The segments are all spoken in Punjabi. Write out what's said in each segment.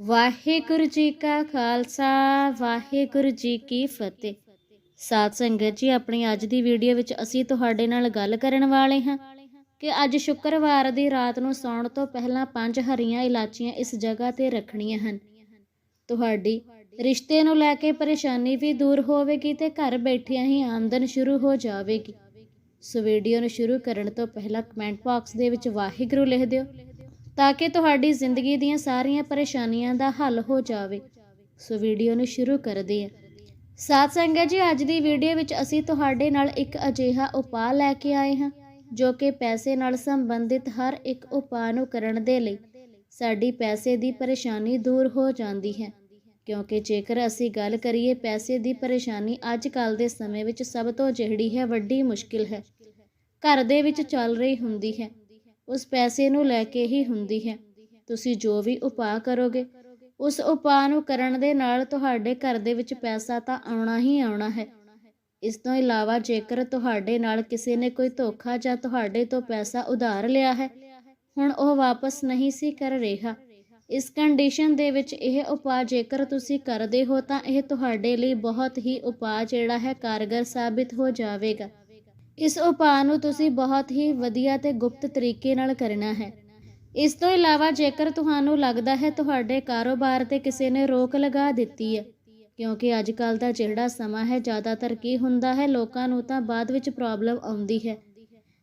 ਵਾਹਿਗੁਰੂ ਜੀ ਕਾ ਖਾਲਸਾ, ਵਾਹਿਗੁਰੂ ਜੀ ਕੀ ਫਤਿਹ। ਸਾਧ ਸੰਗਤ ਜੀ, ਆਪਣੀ ਅੱਜ ਦੀ ਵੀਡੀਓ ਵਿੱਚ ਅਸੀਂ ਤੁਹਾਡੇ ਨਾਲ ਗੱਲ ਕਰਨ ਵਾਲੇ ਹਾਂ ਕਿ ਅੱਜ ਸ਼ੁੱਕਰਵਾਰ ਦੀ ਰਾਤ ਨੂੰ ਸੌਣ ਤੋਂ ਪਹਿਲਾਂ ਪੰਜ ਹਰੀਆਂ ਇਲਾਚੀਆਂ ਇਸ ਜਗ੍ਹਾ ਤੇ ਰੱਖਣੀਆਂ ਹਨ। ਤੁਹਾਡੀ ਰਿਸ਼ਤੇ ਨੂੰ ਲੈ ਕੇ ਪਰੇਸ਼ਾਨੀ ਵੀ ਦੂਰ ਹੋਵੇਗੀ ਤੇ ਘਰ ਬੈਠਿਆਂ ਹੀ ਆਮਦਨ ਸ਼ੁਰੂ ਹੋ ਜਾਵੇਗੀ। ਸੋ ਵੀਡੀਓ ਨੂੰ ਸ਼ੁਰੂ ਕਰਨ ਤੋਂ ਪਹਿਲਾਂ ਕਮੈਂਟ ਬਾਕਸ ਦੇ ਵਿੱਚ ਵਾਹਿਗੁਰੂ ਲਿਖ ਦਿਓ। ਤਾਂ ਕਿ ਤੁਹਾਡੀ ਜ਼ਿੰਦਗੀ ਦੀਆਂ ਸਾਰੀਆਂ ਪਰੇਸ਼ਾਨੀਆਂ ਦਾ ਹੱਲ ਹੋ ਜਾਵੇ। ਸੋ ਵੀਡੀਓ ਨੂੰ ਸ਼ੁਰੂ ਕਰਦੇ ਹਾਂ। ਸਾਧ ਸੰਗਤ ਜੀ, ਅੱਜ ਦੀ ਵੀਡੀਓ ਵਿੱਚ ਅਸੀਂ ਤੁਹਾਡੇ ਨਾਲ ਇੱਕ ਅਜਿਹਾ ਉਪਾਅ ਲੈ ਕੇ ਆਏ ਹਾਂ, ਜੋ ਕਿ ਪੈਸੇ ਨਾਲ ਸੰਬੰਧਿਤ ਹਰ ਇੱਕ ਉਪਾਅ ਨੂੰ ਕਰਨ ਦੇ ਲਈ ਸਾਡੀ ਪੈਸੇ ਦੀ ਪਰੇਸ਼ਾਨੀ ਦੂਰ ਹੋ ਜਾਂਦੀ ਹੈ। ਕਿਉਂਕਿ ਜੇਕਰ ਅਸੀਂ ਗੱਲ ਕਰੀਏ, ਪੈਸੇ ਦੀ ਪਰੇਸ਼ਾਨੀ ਅੱਜ ਕੱਲ ਦੇ ਸਮੇਂ ਵਿੱਚ ਸਭ ਤੋਂ ਜਿਹੜੀ ਹੈ, ਵੱਡੀ ਮੁਸ਼ਕਿਲ ਹੈ। ਘਰ ਦੇ ਵਿੱਚ ਚੱਲ ਰਹੀ ਹੁੰਦੀ ਹੈ। ਉਸ ਪੈਸੇ ਨੂੰ ਲੈ ਕੇ ਹੀ ਹੁੰਦੀ ਹੈ। ਤੁਸੀਂ ਜੋ ਵੀ ਉਪਾਅ ਕਰੋਗੇ, ਉਸ ਉਪਾਅ ਨੂੰ ਕਰਨ ਦੇ ਨਾਲ ਤੁਹਾਡੇ ਘਰ ਦੇ ਵਿੱਚ ਪੈਸਾ ਤਾਂ ਆਉਣਾ ਹੀ ਆਉਣਾ ਹੈ। ਇਸ ਤੋਂ ਇਲਾਵਾ ਜੇਕਰ ਤੁਹਾਡੇ ਨਾਲ ਕਿਸੇ ਨੇ ਕੋਈ ਧੋਖਾ ਜਾਂ ਤੁਹਾਡੇ ਤੋਂ ਪੈਸਾ ਉਧਾਰ ਲਿਆ ਹੈ, ਹੁਣ ਉਹ ਵਾਪਸ ਨਹੀਂ ਸੀ ਕਰ ਰਿਹਾ। ਇਸ ਕੰਡੀਸ਼ਨ ਦੇ ਵਿੱਚ ਇਹ ਉਪਾਅ ਜੇਕਰ ਤੁਸੀਂ ਕਰਦੇ ਹੋ ਤਾਂ ਇਹ ਤੁਹਾਡੇ ਲਈ ਬਹੁਤ ਹੀ ਉਪਾਅ ਜਿਹੜਾ ਹੈ ਕਾਰਗਰ ਸਾਬਿਤ ਹੋ ਜਾਵੇਗਾ। ਇਸ ਉਪਾਅ ਨੂੰ ਤੁਸੀਂ ਬਹੁਤ ਹੀ ਵਧੀਆ ਤੇ ਗੁਪਤ ਤਰੀਕੇ ਨਾਲ ਕਰਨਾ ਹੈ। ਇਸ ਤੋਂ ਇਲਾਵਾ ਜੇਕਰ ਤੁਹਾਨੂੰ ਲੱਗਦਾ ਹੈ ਤੁਹਾਡੇ ਕਾਰੋਬਾਰ ਤੇ ਕਿਸੇ ਨੇ ਰੋਕ ਲਗਾ ਦਿੱਤੀ ਹੈ, ਕਿਉਂਕਿ ਅੱਜ ਕੱਲ ਦਾ ਜਿਹੜਾ ਸਮਾਂ ਹੈ ਜ਼ਿਆਦਾਤਰ ਕੀ ਹੁੰਦਾ ਹੈ, ਲੋਕਾਂ ਨੂੰ ਤਾਂ ਬਾਅਦ ਵਿੱਚ ਪ੍ਰੋਬਲਮ ਆਉਂਦੀ ਹੈ।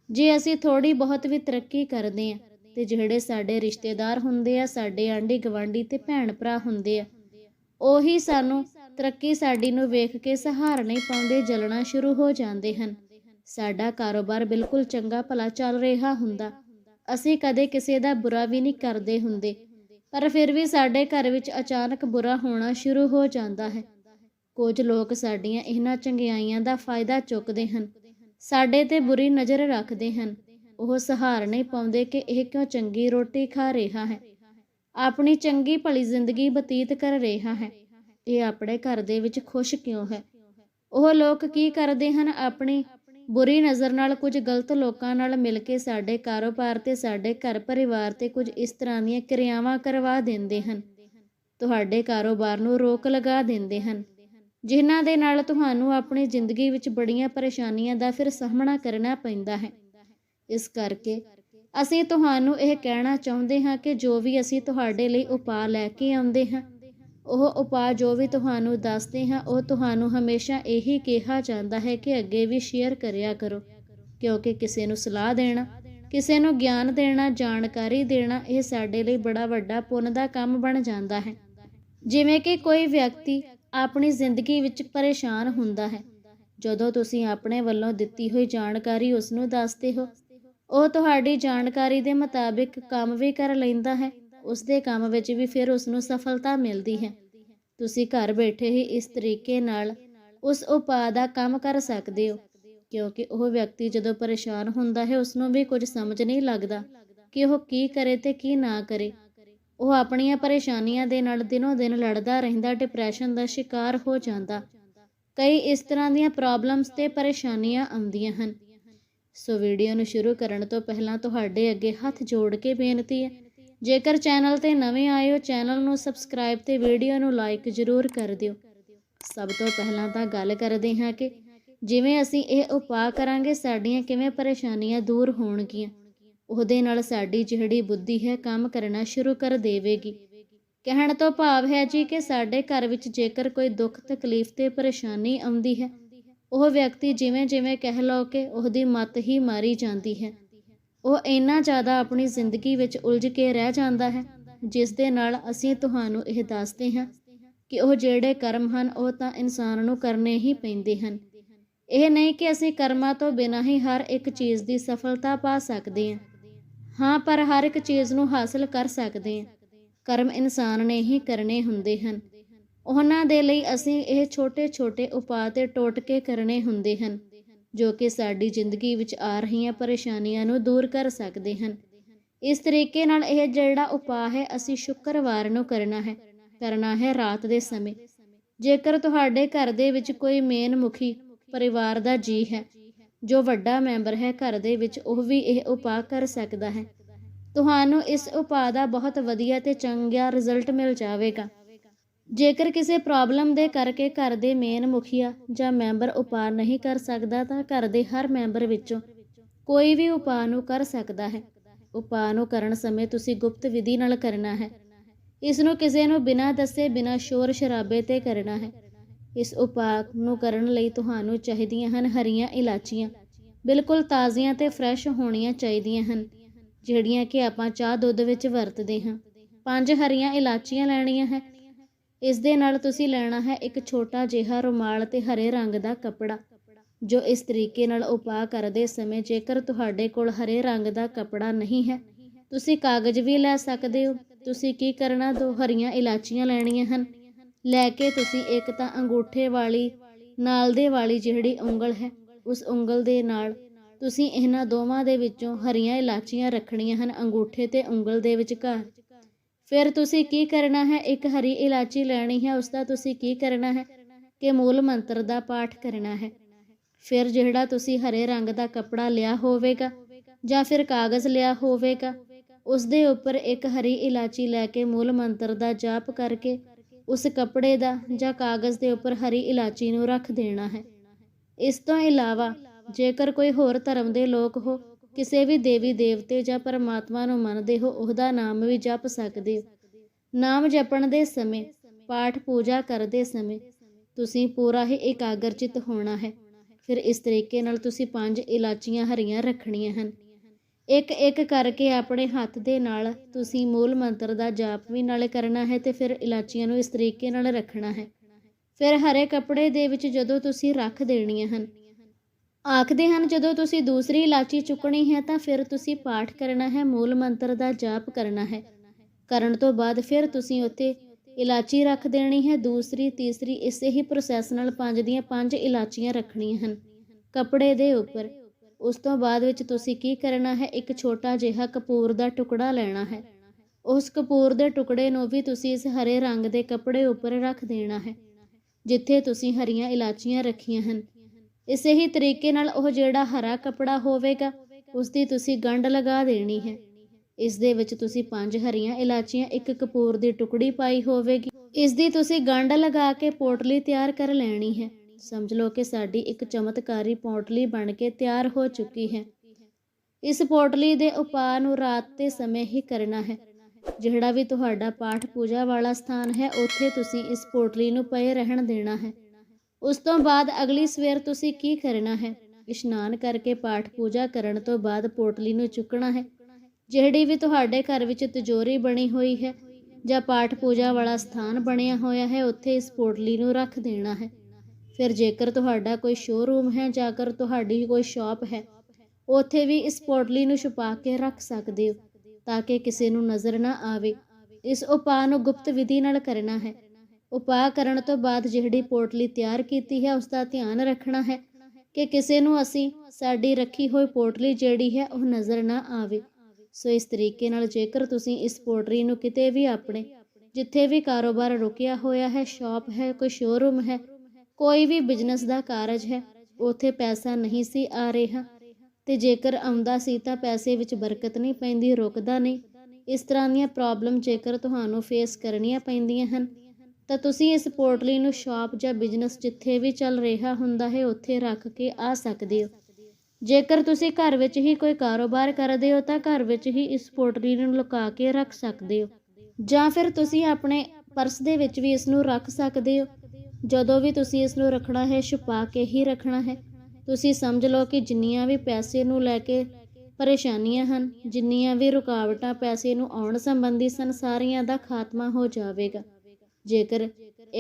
ਜੇ ਅਸੀਂ ਥੋੜੀ ਬਹੁਤ ਵੀ ਤਰੱਕੀ ਕਰਦੇ ਹਾਂ ਤੇ ਜਿਹੜੇ ਸਾਡੇ ਰਿਸ਼ਤੇਦਾਰ ਹੁੰਦੇ ਆ, ਸਾਡੇ ਆਂਢੀ ਗਵਾਂਢੀ ਤੇ ਭੈਣ ਭਰਾ ਹੁੰਦੇ ਆ, ਉਹੀ ਸਾਨੂੰ ਤਰੱਕੀ ਸਾਡੀ ਨੂੰ ਵੇਖ ਕੇ ਸਹਾਰਨੇ ਪਾਉਂਦੇ, ਜਲਣਾ ਸ਼ੁਰੂ ਹੋ ਜਾਂਦੇ ਹਨ। ਸਾਡਾ ਕਾਰੋਬਾਰ ਬਿਲਕੁਲ ਚੰਗਾ ਭਲਾ ਚੱਲ ਰਿਹਾ ਹੁੰਦਾ। ਅਸੀਂ ਕਦੇ ਕਿਸੇ ਦਾ ਬੁਰਾ ਵੀ ਨਹੀਂ ਕਰਦੇ ਹੁੰਦੇ, ਪਰ ਫਿਰ ਵੀ ਸਾਡੇ ਘਰ ਵਿੱਚ ਅਚਾਨਕ ਬੁਰਾ ਹੋਣਾ ਸ਼ੁਰੂ ਹੋ ਜਾਂਦਾ ਹੈ। ਕੁਝ ਲੋਕ ਸਾਡੀਆਂ ਇਹਨਾਂ ਚੰਗਿਆਈਆਂ ਦਾ ਫਾਇਦਾ ਚੁੱਕਦੇ ਹਨ, ਸਾਡੇ ਤੇ ਬੁਰੀ ਨਜ਼ਰ ਰੱਖਦੇ ਹਨ। ਉਹ ਸਹਾਰ ਨਹੀਂ ਪਾਉਂਦੇ ਕਿ ਇਹ ਕਿਉਂ ਚੰਗੀ ਰੋਟੀ ਖਾ ਰਿਹਾ ਹੈ। ਆਪਣੀ ਚੰਗੀ ਭਲੀ ਜ਼ਿੰਦਗੀ ਬਤੀਤ ਕਰ ਰਿਹਾ ਹੈ। ਇਹ ਆਪਣੇ ਘਰ ਦੇ ਵਿੱਚ ਖੁਸ਼ ਕਿਉਂ ਹੈ? ਉਹ ਲੋਕ ਕੀ ਕਰਦੇ ਹਨ ਆਪਣੀ ਬੁਰੀ ਨਜ਼ਰ ਨਾਲ ਕੁਝ ਗਲਤ ਲੋਕਾਂ ਨਾਲ ਮਿਲ ਕੇ ਸਾਡੇ ਕਾਰੋਬਾਰ ਤੇ ਸਾਡੇ ਘਰ ਪਰਿਵਾਰ ਤੇ ਕੁਝ ਇਸ ਤਰ੍ਹਾਂ ਦੀਆਂ ਕਿਰਿਆਵਾਂ ਕਰਵਾ ਦਿੰਦੇ ਹਨ। ਤੁਹਾਡੇ ਕਾਰੋਬਾਰ ਨੂੰ ਰੋਕ ਲਗਾ ਦਿੰਦੇ ਹਨ। ਜਿਨ੍ਹਾਂ ਦੇ ਨਾਲ ਤੁਹਾਨੂੰ ਆਪਣੀ ਜ਼ਿੰਦਗੀ ਵਿੱਚ ਬੜੀਆਂ ਪਰੇਸ਼ਾਨੀਆਂ ਦਾ ਫਿਰ ਸਾਹਮਣਾ ਕਰਨਾ ਪੈਂਦਾ ਹੈ। ਇਸ ਕਰਕੇ ਅਸੀਂ ਤੁਹਾਨੂੰ ਇਹ ਕਹਿਣਾ ਚਾਹੁੰਦੇ ਹਾਂ ਕਿ ਜੋ ਵੀ ਅਸੀਂ ਤੁਹਾਡੇ ਲਈ ਉਪਾਅ ਲੈ ਕੇ ਆਉਂਦੇ ਹਾਂ ਉਹ ਉਪਾਅ ਜੋ ਵੀ ਤੁਹਾਨੂੰ ਦੱਸਦੇ ਹਾਂ, ਉਹ ਤੁਹਾਨੂੰ ਹਮੇਸ਼ਾ ਇਹੀ ਕਿਹਾ ਜਾਂਦਾ ਹੈ ਕਿ ਅੱਗੇ ਵੀ ਸ਼ੇਅਰ ਕਰਿਆ ਕਰੋ। ਕਿਉਂਕਿ ਕਿਸੇ ਨੂੰ ਸਲਾਹ ਦੇਣਾ, ਕਿਸੇ ਨੂੰ ਗਿਆਨ ਦੇਣਾ, ਜਾਣਕਾਰੀ ਦੇਣਾ, ਇਹ ਸਾਡੇ ਲਈ ਬੜਾ ਵੱਡਾ ਪੁੰਨ ਦਾ ਕੰਮ ਬਣ ਜਾਂਦਾ ਹੈ। ਜਿਵੇਂ ਕਿ ਕੋਈ ਵਿਅਕਤੀ ਆਪਣੀ ਜ਼ਿੰਦਗੀ ਵਿੱਚ ਪਰੇਸ਼ਾਨ ਹੁੰਦਾ ਹੈ। ਜਦੋਂ ਤੁਸੀਂ ਆਪਣੇ ਵੱਲੋਂ ਦਿੱਤੀ ਹੋਈ ਜਾਣਕਾਰੀ ਉਸ ਨੂੰ ਦੱਸਦੇ ਹੋ, ਉਹ ਤੁਹਾਡੀ ਜਾਣਕਾਰੀ ਦੇ ਮੁਤਾਬਿਕ ਕੰਮ ਵੀ ਕਰ ਲੈਂਦਾ ਹੈ। ਉਸ ਦੇ ਕੰਮ ਵਿੱਚ ਵੀ ਫਿਰ ਉਸ ਨੂੰ ਸਫਲਤਾ ਮਿਲਦੀ ਹੈ। ਤੁਸੀਂ ਘਰ ਬੈਠੇ ਹੀ ਇਸ ਤਰੀਕੇ ਨਾਲ ਉਸ ਉਪਾਅ ਦਾ ਕੰਮ ਕਰ ਸਕਦੇ ਹੋ, ਕਿਉਂਕਿ ਉਹ ਵਿਅਕਤੀ ਜਦੋਂ ਪਰੇਸ਼ਾਨ ਹੁੰਦਾ ਹੈ ਉਸ ਨੂੰ ਵੀ ਕੁਝ ਸਮਝ ਨਹੀਂ ਲੱਗਦਾ ਕਿ ਉਹ ਕੀ ਕਰੇ ਤੇ ਕੀ ਨਾ ਕਰੇ। ਉਹ ਆਪਣੀਆਂ ਪਰੇਸ਼ਾਨੀਆਂ ਦੇ ਨਾਲ ਦਿਨੋ ਦਿਨ ਲੜਦਾ ਰਹਿੰਦਾ, ਡਿਪਰੈਸ਼ਨ ਦਾ ਸ਼ਿਕਾਰ ਹੋ ਜਾਂਦਾ। ਕਈ ਇਸ ਤਰ੍ਹਾਂ ਦੀਆਂ ਪ੍ਰੋਬਲਮਸ ਤੇ ਪਰੇਸ਼ਾਨੀਆਂ ਆਉਂਦੀਆਂ ਹਨ। ਸੋ ਵੀਡੀਓ ਨੂੰ ਸ਼ੁਰੂ ਕਰਨ ਤੋਂ ਪਹਿਲਾਂ ਤੁਹਾਡੇ ਅੱਗੇ ਹੱਥ ਜੋੜ ਕੇ ਬੇਨਤੀ ਹੈ ਜੇਕਰ ਚੈਨਲ ਤੇ ਨਵੇਂ ਆਏ ਹੋ, ਚੈਨਲ ਨੂੰ ਸਬਸਕ੍ਰਾਈਬ ਤੇ ਵੀਡੀਓ ਨੂੰ ਲਾਈਕ ਜ਼ਰੂਰ ਕਰ ਦਿਓ। ਸਭ ਤੋਂ ਪਹਿਲਾਂ ਤਾਂ ਗੱਲ ਕਰਦੇ ਹਾਂ ਕਿ ਜਿਵੇਂ ਅਸੀਂ ਇਹ ਉਪਾਅ ਕਰਾਂਗੇ, ਸਾਡੀਆਂ ਕਿਵੇਂ ਪਰੇਸ਼ਾਨੀਆਂ ਦੂਰ ਹੋਣਗੀਆਂ। ਉਹਦੇ ਨਾਲ ਸਾਡੀ ਜਿਹੜੀ ਬੁੱਧੀ ਹੈ, ਕੰਮ ਕਰਨਾ ਸ਼ੁਰੂ ਕਰ ਦੇਵੇਗੀ। ਕਹਿਣ ਤੋਂ ਭਾਵ ਹੈ ਜੀ ਕਿ ਸਾਡੇ ਘਰ ਵਿੱਚ ਜੇਕਰ ਕੋਈ ਦੁੱਖ, ਤਕਲੀਫ ਤੇ ਪਰੇਸ਼ਾਨੀ ਆਉਂਦੀ ਹੈ, ਉਹ ਵਿਅਕਤੀ ਜਿਵੇਂ ਜਿਵੇਂ ਕਹਿ ਲਓ ਕਿ ਉਹਦੀ ਮੱਤ ਹੀ ਮਾਰੀ ਜਾਂਦੀ ਹੈ। ਉਹ ਇੰਨਾ ਜ਼ਿਆਦਾ ਆਪਣੀ ਜ਼ਿੰਦਗੀ ਵਿੱਚ ਉਲਝ ਕੇ ਰਹਿ ਜਾਂਦਾ ਹੈ, ਜਿਸ ਦੇ ਨਾਲ ਅਸੀਂ ਤੁਹਾਨੂੰ ਇਹ ਦੱਸਦੇ ਹਾਂ ਕਿ ਉਹ ਜਿਹੜੇ ਕਰਮ ਹਨ, ਉਹ ਤਾਂ ਇਨਸਾਨ ਨੂੰ ਕਰਨੇ ਹੀ ਪੈਂਦੇ ਹਨ। ਇਹ ਨਹੀਂ ਕਿ ਅਸੀਂ ਕਰਮਾਂ ਤੋਂ ਬਿਨਾਂ ਹੀ ਹਰ ਇੱਕ ਚੀਜ਼ ਦੀ ਸਫਲਤਾ ਪਾ ਸਕਦੇ ਹਾਂ। ਹਾਂ, ਪਰ ਹਰ ਇੱਕ ਚੀਜ਼ ਨੂੰ ਹਾਸਲ ਕਰ ਸਕਦੇ ਹਾਂ। ਕਰਮ ਇਨਸਾਨ ਨੇ ਹੀ ਕਰਨੇ ਹੁੰਦੇ ਹਨ। ਉਹਨਾਂ ਦੇ ਲਈ ਅਸੀਂ ਇਹ ਛੋਟੇ-ਛੋਟੇ ਉਪਾਅ ਤੇ ਟੋਟਕੇ ਕਰਨੇ ਹੁੰਦੇ ਹਨ। ਜੋ ਕਿ ਸਾਡੀ ਜ਼ਿੰਦਗੀ ਵਿੱਚ ਆ ਰਹੀਆਂ ਪਰੇਸ਼ਾਨੀਆਂ ਨੂੰ ਦੂਰ ਕਰ ਸਕਦੇ ਹਨ। ਇਸ ਤਰੀਕੇ ਨਾਲ ਇਹ ਜਿਹੜਾ ਉਪਾਅ ਹੈ, ਅਸੀਂ ਸ਼ੁੱਕਰਵਾਰ ਨੂੰ ਕਰਨਾ ਹੈ ਕਰਨਾ ਹੈ ਰਾਤ ਦੇ ਸਮੇਂ। ਜੇਕਰ ਤੁਹਾਡੇ ਘਰ ਦੇ ਵਿੱਚ ਕੋਈ ਮੇਨ ਮੁਖੀ ਪਰਿਵਾਰ ਦਾ ਜੀ ਹੈ, ਜੋ ਵੱਡਾ ਮੈਂਬਰ ਹੈ ਘਰ ਦੇ ਵਿੱਚ, ਉਹ ਵੀ ਇਹ ਉਪਾਅ ਕਰ ਸਕਦਾ ਹੈ। ਤੁਹਾਨੂੰ ਇਸ ਉਪਾਅ ਦਾ ਬਹੁਤ ਵਧੀਆ ਤੇ ਚੰਗਾ ਰਿਜ਼ਲਟ ਮਿਲ ਜਾਵੇਗਾ। ਜੇਕਰ ਕਿਸੇ ਪ੍ਰੋਬਲਮ ਦੇ ਕਰਕੇ ਘਰ ਦੇ ਮੇਨ ਮੁਖੀਆ ਜਾਂ ਮੈਂਬਰ ਉਪਾਅ ਨਹੀਂ ਕਰ ਸਕਦਾ ਤਾਂ ਘਰ ਦੇ ਹਰ ਮੈਂਬਰ ਵਿੱਚੋਂ ਕੋਈ ਵੀ ਉਪਾਅ ਨੂੰ ਕਰ ਸਕਦਾ ਹੈ। ਉਪਾਅ ਨੂੰ ਕਰਨ ਸਮੇਂ ਤੁਸੀਂ ਗੁਪਤ ਵਿਧੀ ਨਾਲ ਕਰਨਾ ਹੈ। ਇਸ ਨੂੰ ਕਿਸੇ ਨੂੰ ਬਿਨਾਂ ਦੱਸੇ, ਬਿਨਾਂ ਸ਼ੋਰ ਸ਼ਰਾਬੇ ਤੇ ਕਰਨਾ ਹੈ। ਇਸ ਉਪਾਅ ਨੂੰ ਕਰਨ ਲਈ ਤੁਹਾਨੂੰ ਚਾਹੀਦੀਆਂ ਹਨ ਹਰੀਆਂ ਇਲਾਚੀਆਂ। ਬਿਲਕੁਲ ਤਾਜ਼ੀਆਂ ਤੇ ਫਰੈਸ਼ ਹੋਣੀਆਂ ਚਾਹੀਦੀਆਂ ਹਨ, ਜਿਹੜੀਆਂ ਕਿ ਆਪਾਂ ਚਾਹ ਦੁੱਧ ਵਿੱਚ ਵਰਤਦੇ ਹਾਂ। ਪੰਜ ਹਰੀਆਂ ਇਲਾਚੀਆਂ ਲੈਣੀਆਂ ਹੈ। ਇਸ ਦੇ ਨਾਲ ਤੁਸੀਂ ਲੈਣਾ ਹੈ ਇੱਕ ਛੋਟਾ ਜਿਹਾ ਰੁਮਾਲ ਤੇ ਹਰੇ ਰੰਗ ਦਾ ਕੱਪੜਾ, ਜੋ ਇਸ ਤਰੀਕੇ ਨਾਲ ਉਪਾਅ ਕਰਦੇ ਸਮੇਂ ਜੇਕਰ ਤੁਹਾਡੇ ਕੋਲ ਹਰੇ ਰੰਗ ਦਾ ਕੱਪੜਾ ਨਹੀਂ ਹੈ, ਤੁਸੀਂ ਕਾਗਜ਼ ਵੀ ਲੈ ਸਕਦੇ ਹੋ। ਤੁਸੀਂ ਕੀ ਕਰਨਾ? ਦੋ ਹਰੀਆਂ ਇਲਾਚੀਆਂ ਲੈਣੀਆਂ ਹਨ। ਲੈ ਕੇ ਤੁਸੀਂ ਇੱਕ ਤਾਂ ਅੰਗੂਠੇ ਵਾਲੀ, ਨਾਲ ਦੇ ਵਾਲੀ ਜਿਹੜੀ ਉਂਗਲ ਹੈ, ਉਸ ਉਂਗਲ ਦੇ ਨਾਲ ਤੁਸੀਂ ਇਹਨਾਂ ਦੋਵਾਂ ਦੇ ਵਿੱਚੋਂ ਹਰੀਆਂ ਇਲਾਚੀਆਂ ਰੱਖਣੀਆਂ ਹਨ ਅੰਗੂਠੇ ਤੇ ਉਂਗਲ ਦੇ ਵਿਚਕਾਰ। ਫਿਰ ਤੁਸੀਂ ਕੀ ਕਰਨਾ ਹੈ? ਇੱਕ ਹਰੀ ਇਲਾਚੀ ਲੈਣੀ ਹੈ ਉਸ ਦਾ ਤੁਸੀਂ ਕੀ ਕਰਨਾ ਹੈ? ਕਿ ਮੂਲ ਮੰਤਰ ਦਾ ਪਾਠ ਕਰਨਾ ਹੈ। ਫਿਰ ਜਿਹੜਾ ਤੁਸੀਂ ਹਰੇ ਰੰਗ ਦਾ ਕੱਪੜਾ ਲਿਆ ਹੋਵੇਗਾ ਜਾਂ ਫਿਰ ਕਾਗਜ਼ ਲਿਆ ਹੋਵੇਗਾ ਉਸ ਦੇ ਉੱਪਰ ਇੱਕ ਹਰੀ ਇਲਾਚੀ ਲੈ ਕੇ ਮੂਲ ਮੰਤਰ ਦਾ ਜਾਪ ਕਰਕੇ ਉਸ ਕੱਪੜੇ ਦਾ ਜਾਂ ਕਾਗਜ਼ ਦੇ ਉੱਪਰ ਹਰੀ ਇਲਾਚੀ ਨੂੰ ਰੱਖ ਦੇਣਾ ਹੈ। ਇਸ ਤੋਂ ਇਲਾਵਾ ਜੇਕਰ ਕੋਈ ਹੋਰ ਧਰਮ ਦੇ ਲੋਕ ਹੋ ਕਿਸੇ ਵੀ ਦੇਵੀ ਦੇਵਤੇ ਜਾਂ ਪਰਮਾਤਮਾ ਨੂੰ ਮੰਨਦੇ ਹੋ, ਉਹਦਾ ਨਾਮ ਵੀ ਜਪ ਸਕਦੇ ਹੋ। ਨਾਮ ਜਪਣ ਦੇ ਸਮੇਂ, ਪਾਠ ਪੂਜਾ ਕਰਦੇ ਸਮੇਂ ਤੁਸੀਂ ਪੂਰਾ ਹੀ ਇਕਾਗਰਚਿਤ ਹੋਣਾ ਹੈ। ਫਿਰ ਇਸ ਤਰੀਕੇ ਨਾਲ ਤੁਸੀਂ ਪੰਜ ਇਲਾਚੀਆਂ ਹਰੀਆਂ ਰੱਖਣੀਆਂ ਹਨ। ਇੱਕ ਇੱਕ ਕਰਕੇ ਆਪਣੇ ਹੱਥ ਦੇ ਨਾਲ ਤੁਸੀਂ ਮੂਲ ਮੰਤਰ ਦਾ ਜਾਪ ਵੀ ਨਾਲੇ ਕਰਨਾ ਹੈ ਤੇ ਫਿਰ ਇਲਾਚੀਆਂ ਨੂੰ ਇਸ ਤਰੀਕੇ ਨਾਲ ਰੱਖਣਾ ਹੈ। ਫਿਰ ਹਰੇ ਕੱਪੜੇ ਦੇ ਵਿੱਚ ਜਦੋਂ ਤੁਸੀਂ ਰੱਖ ਦੇਣੀਆਂ ਹਨ ਆਖਦੇ ਹਨ, ਜਦੋਂ ਤੁਸੀਂ ਦੂਸਰੀ ਇਲਾਚੀ ਚੁੱਕਣੀ ਹੈ ਤਾਂ ਫਿਰ ਤੁਸੀਂ ਪਾਠ ਕਰਨਾ ਹੈ, ਮੂਲ ਮੰਤਰ ਦਾ ਜਾਪ ਕਰਨਾ ਹੈ। ਕਰਨ ਤੋਂ ਬਾਅਦ ਫਿਰ ਤੁਸੀਂ ਉੱਤੇ ਇਲਾਚੀ ਰੱਖ ਦੇਣੀ ਹੈ, ਦੂਸਰੀ, ਤੀਸਰੀ, ਇਸੇ ਹੀ ਪ੍ਰੋਸੈਸ ਨਾਲ ਪੰਜ ਦੀਆਂ ਪੰਜ ਇਲਾਚੀਆਂ ਰੱਖਣੀਆਂ ਹਨ। ਕੱਪੜੇ ਦੇ ਉੱਪਰ। ਉਸ ਤੋਂ ਬਾਅਦ ਵਿੱਚ ਤੁਸੀਂ ਕੀ ਕਰਨਾ ਹੈ, ਇੱਕ ਛੋਟਾ ਜਿਹਾ ਕਪੂਰ ਦਾ ਟੁਕੜਾ ਲੈਣਾ ਹੈ। ਉਸ ਕਪੂਰ ਦੇ ਟੁਕੜੇ ਨੂੰ ਵੀ ਤੁਸੀਂ ਇਸ ਹਰੇ ਰੰਗ ਦੇ ਕੱਪੜੇ ਉੱਪਰ ਰੱਖ ਦੇਣਾ ਹੈ, ਜਿੱਥੇ ਤੁਸੀਂ ਹਰੀਆਂ ਇਲਾਚੀਆਂ ਰੱਖੀਆਂ ਹਨ। ਇਸੇ ਹੀ ਤਰੀਕੇ ਨਾਲ ਉਹ ਜਿਹੜਾ ਹਰਾ ਕੱਪੜਾ ਹੋਵੇਗਾ ਉਸ ਦੀ ਤੁਸੀਂ ਗੰਢ ਲਗਾ ਦੇਣੀ ਹੈ। ਇਸ ਦੇ ਵਿੱਚ ਤੁਸੀਂ ਪੰਜ ਹਰੀਆਂ ਇਲਾਚੀਆਂ, ਇੱਕ ਕਪੂਰ ਦੀ ਟੁਕੜੀ ਪਾਈ ਹੋਵੇਗੀ। ਇਸ ਦੀ ਤੁਸੀਂ ਗੰਢ ਲਗਾ ਕੇ ਪੋਟਲੀ ਤਿਆਰ ਕਰ ਲੈਣੀ ਹੈ। ਸਮਝ ਲਓ ਕਿ ਸਾਡੀ ਇੱਕ ਚਮਤਕਾਰੀ ਪੋਟਲੀ ਬਣ ਕੇ ਤਿਆਰ ਹੋ ਚੁੱਕੀ ਹੈ। ਇਸ ਪੋਟਲੀ ਦੇ ਉਪਾਅ ਨੂੰ ਰਾਤ ਦੇ ਸਮੇਂ ਹੀ ਕਰਨਾ ਹੈ। ਜਿਹੜਾ ਵੀ ਤੁਹਾਡਾ ਪਾਠ ਪੂਜਾ ਵਾਲਾ ਸਥਾਨ ਹੈ, ਉੱਥੇ ਤੁਸੀਂ ਇਸ ਪੋਟਲੀ ਨੂੰ ਪਏ ਰਹਿਣ ਦੇਣਾ ਹੈ। ਉਸ ਤੋਂ ਬਾਅਦ ਅਗਲੀ ਸਵੇਰ ਤੁਸੀਂ ਕੀ ਕਰਨਾ ਹੈ? ਇਸ਼ਨਾਨ ਕਰਕੇ ਪਾਠ ਪੂਜਾ ਕਰਨ ਤੋਂ ਬਾਅਦ ਪੋਟਲੀ ਨੂੰ ਚੁੱਕਣਾ ਹੈ। ਜਿਹੜੀ ਵੀ ਤੁਹਾਡੇ ਘਰ ਵਿੱਚ ਤਿਜੋਰੀ ਬਣੀ ਹੋਈ ਹੈ ਜਾਂ ਪਾਠ ਪੂਜਾ ਵਾਲਾ ਸਥਾਨ ਬਣਿਆ ਹੋਇਆ ਹੈ, ਉੱਥੇ ਇਸ ਪੋਟਲੀ ਨੂੰ ਰੱਖ ਦੇਣਾ ਹੈ। ਫਿਰ ਜੇਕਰ ਤੁਹਾਡਾ ਕੋਈ ਸ਼ੋਰੂਮ ਹੈ ਜਾਂ ਕਰ ਤੁਹਾਡੀ ਕੋਈ ਸ਼ਾਪ ਹੈ, ਉੱਥੇ ਵੀ ਇਸ ਪੋਟਲੀ ਨੂੰ ਛੁਪਾ ਕੇ ਰੱਖ ਸਕਦੇ ਹੋ ਤਾਂ ਕਿ ਕਿਸੇ ਨੂੰ ਨਜ਼ਰ ਨਾ ਆਵੇ। ਇਸ ਉਪਾਅ ਨੂੰ ਗੁਪਤ ਵਿਧੀ ਨਾਲ ਕਰਨਾ ਹੈ। ਉਪਾਅ ਕਰਨ ਤੋਂ ਬਾਅਦ ਜਿਹੜੀ ਪੋਟਲੀ ਤਿਆਰ ਕੀਤੀ ਹੈ ਉਸ ਦਾ ਧਿਆਨ ਰੱਖਣਾ ਹੈ ਕਿ ਕਿਸੇ ਨੂੰ ਅਸੀਂ ਸਾਡੀ ਰੱਖੀ ਹੋਈ ਪੋਟਲੀ ਜਿਹੜੀ ਹੈ, ਉਹ ਨਜ਼ਰ ਨਾ ਆਵੇ। ਸੋ ਇਸ ਤਰੀਕੇ ਨਾਲ ਜੇਕਰ ਤੁਸੀਂ ਇਸ ਪੋਟਰੀ ਨੂੰ ਕਿਤੇ ਵੀ ਆਪਣੇ, ਜਿੱਥੇ ਵੀ ਕਾਰੋਬਾਰ ਰੁਕਿਆ ਹੋਇਆ ਹੈ, ਸ਼ਾਪ ਹੈ, ਕੋਈ ਸ਼ੋਰੂਮ ਹੈ, ਕੋਈ ਵੀ ਬਿਜ਼ਨਸ ਦਾ ਕਾਰਜ ਹੈ, ਉਥੇ ਪੈਸਾ ਨਹੀਂ ਸੀ ਆ ਰਿਹਾ ਤੇ ਜੇਕਰ ਆਉਂਦਾ ਸੀ ਤਾਂ ਪੈਸੇ ਵਿੱਚ ਬਰਕਤ ਨਹੀਂ ਪੈਂਦੀ, ਰੁਕਦਾ ਨਹੀਂ। ਇਸ ਤਰ੍ਹਾਂ ਦੀਆਂ ਪ੍ਰੋਬਲਮ ਜੇਕਰ ਤੁਹਾਨੂੰ ਫੇਸ ਕਰਨੀਆਂ ਪੈਂਦੀਆਂ ਹਨ ਤਾਂ ਤੁਸੀਂ ਇਸ ਪੋਰਟਲੀ ਨੂੰ ਸ਼ਾਪ ਜਾਂ ਬਿਜ਼ਨਸ ਜਿੱਥੇ ਵੀ ਚੱਲ ਰਿਹਾ ਹੁੰਦਾ ਹੈ, ਉੱਥੇ ਰੱਖ ਕੇ ਆ ਸਕਦੇ ਹੋ। ਜੇਕਰ ਤੁਸੀਂ ਘਰ ਵਿੱਚ ਹੀ ਕੋਈ ਕਾਰੋਬਾਰ ਕਰਦੇ ਹੋ, ਤਾਂ ਘਰ ਵਿੱਚ ਹੀ ਇਸ ਪੋਰਟਲੀ ਨੂੰ ਲੁਕਾ ਕੇ ਰੱਖ ਸਕਦੇ ਹੋ। ਜਾਂ ਫਿਰ ਤੁਸੀਂ ਆਪਣੇ ਪਰਸ ਦੇ ਵਿੱਚ ਵੀ ਇਸ ਨੂੰ ਰੱਖ ਸਕਦੇ ਹੋ। ਜਦੋਂ ਵੀ ਤੁਸੀਂ ਇਸ ਨੂੰ ਰੱਖਣਾ ਹੈ, ਛੁਪਾ ਕੇ ਹੀ ਰੱਖਣਾ ਹੈ। ਤੁਸੀਂ ਸਮਝ ਲਓ ਕਿ ਜਿੰਨੀਆਂ ਵੀ ਪੈਸੇ ਨੂੰ ਲੈ ਕੇ ਪਰੇਸ਼ਾਨੀਆਂ ਹਨ, ਜਿੰਨੀਆਂ ਵੀ ਰੁਕਾਵਟਾਂ ਪੈਸੇ ਨੂੰ ਆਉਣ ਸੰਬੰਧੀ ਸਨ ਸਾਰੀਆਂ ਦਾ ਖਾਤਮਾ ਹੋ ਜਾਵੇਗਾ। ਜੇਕਰ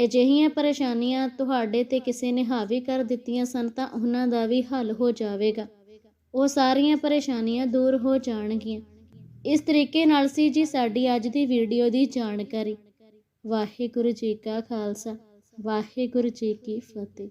ਅਜਿਹੀਆਂ ਪਰੇਸ਼ਾਨੀਆਂ ਤੁਹਾਡੇ ਤੇ ਕਿਸੇ ਨੇ ਹਾਵੀ ਕਰ ਦਿੱਤੀਆਂ ਸਨ ਤਾਂ ਉਹਨਾਂ ਦਾ ਵੀ ਹੱਲ ਹੋ ਜਾਵੇਗਾ। ਉਹ ਸਾਰੀਆਂ ਪਰੇਸ਼ਾਨੀਆਂ ਦੂਰ ਹੋ ਜਾਣਗੀਆਂ। ਇਸ ਤਰੀਕੇ ਨਾਲ ਸੀ ਜੀ ਸਾਡੀ ਅੱਜ ਦੀ ਵੀਡੀਓ ਦੀ ਜਾਣਕਾਰੀ। ਵਾਹਿਗੁਰੂ ਜੀ ਕਾ ਖਾਲਸਾ। ਵਾਹਿਗੁਰੂ ਜੀ ਕੀ ਫਤਿਹ।